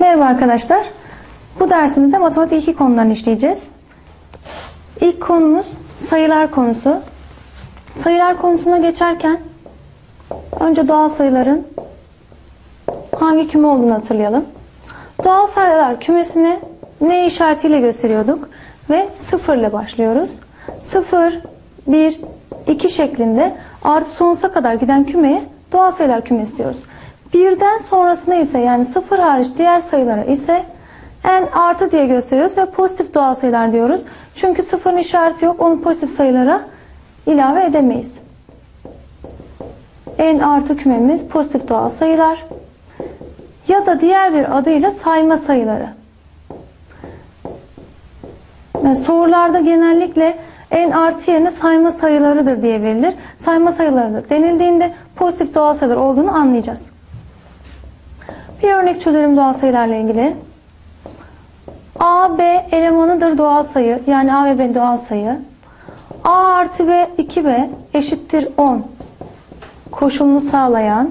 Merhaba arkadaşlar. Bu dersimizde matematik 2 konularını işleyeceğiz. İlk konumuz sayılar konusu. Sayılar konusuna geçerken önce doğal sayıların hangi küme olduğunu hatırlayalım. Doğal sayılar kümesini ne işaretiyle gösteriyorduk ve 0 ile başlıyoruz. 0, 1, 2 şeklinde artı sonsuza kadar giden kümeye doğal sayılar kümesi diyoruz. Birden sonrasına ise yani 0 hariç diğer sayılara ise n artı diye gösteriyoruz ve pozitif doğal sayılar diyoruz. Çünkü sıfırın işareti yok. Onu pozitif sayılara ilave edemeyiz. n artı kümemiz pozitif doğal sayılar ya da diğer bir adıyla sayma sayıları. Yani sorularda genellikle n artı yerine sayma sayılarıdır diye verilir. Sayma sayılarıdır denildiğinde pozitif doğal sayılar olduğunu anlayacağız. Bir örnek çözelim doğal sayılarla ilgili. A, B elemanıdır doğal sayı. Yani A ve B doğal sayı. A artı B 2B eşittir 10 koşulunu sağlayan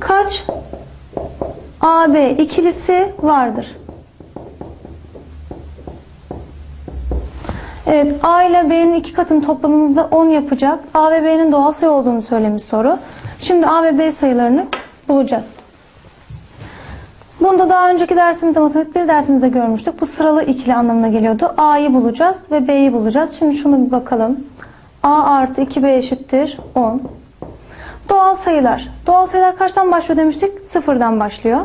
kaç AB ikilisi vardır? Evet, A ile B'nin iki katını topladığımızda 10 yapacak. A ve B'nin doğal sayı olduğunu söylemiş soru. Şimdi A ve B sayılarını bulacağız. Bunu da daha önceki dersimizde, matematik 1 dersimizde görmüştük. Bu sıralı ikili anlamına geliyordu. A'yı bulacağız ve B'yi bulacağız. Şimdi şunu bir bakalım. A artı 2B eşittir 10. Doğal sayılar. Doğal sayılar kaçtan başlıyor demiştik? Sıfırdan başlıyor.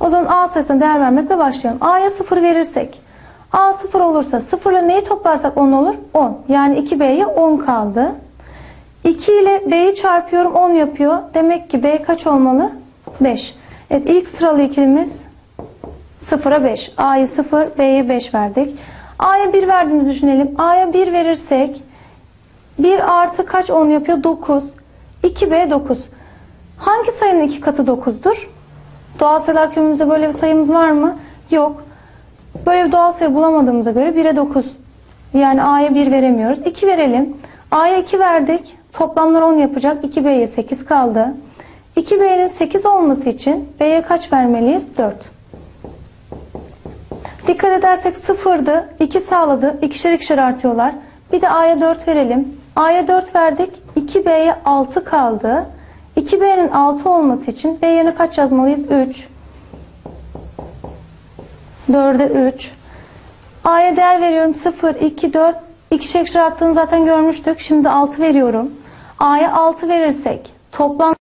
O zaman A sayısına değer vermekle başlayalım. A'ya 0 verirsek A 0 olursa 0 ile neyi toplarsak 10 olur? 10. Yani 2B'ye 10 kaldı. 2 ile B'yi çarpıyorum 10 yapıyor. Demek ki B kaç olmalı? 5. Evet ilk sıralı ikilimiz 0'a 5. A'yı 0, B'ye 5 verdik. A'ya 1 verdiğimizi düşünelim. A'ya 1 verirsek 1 artı kaç 10 yapıyor? 9. 2B 9. Hangi sayının iki katı 9'dur? Doğal sayılar kümemizde böyle bir sayımız var mı? Yok. Böyle bir doğal sayı bulamadığımıza göre 1'e 9. Yani A'ya 1 veremiyoruz. 2 verelim. A'ya 2 verdik. Toplamlar 10 yapacak. 2B'ye 8 kaldı. 2B'nin 8 olması için B'ye kaç vermeliyiz? 4. Dikkat edersek 0'dı. 2 sağladı. İkişer ikişer artıyorlar. Bir de A'ya 4 verelim. A'ya 4 verdik. 2B'ye 6 kaldı. 2B'nin 6 olması için B yerine kaç yazmalıyız? 3. 4'e 3. A'ya değer veriyorum. 0, 2, 4. İkişer arttığını zaten görmüştük. Şimdi 6 veriyorum. A'ya 6 verirsek toplam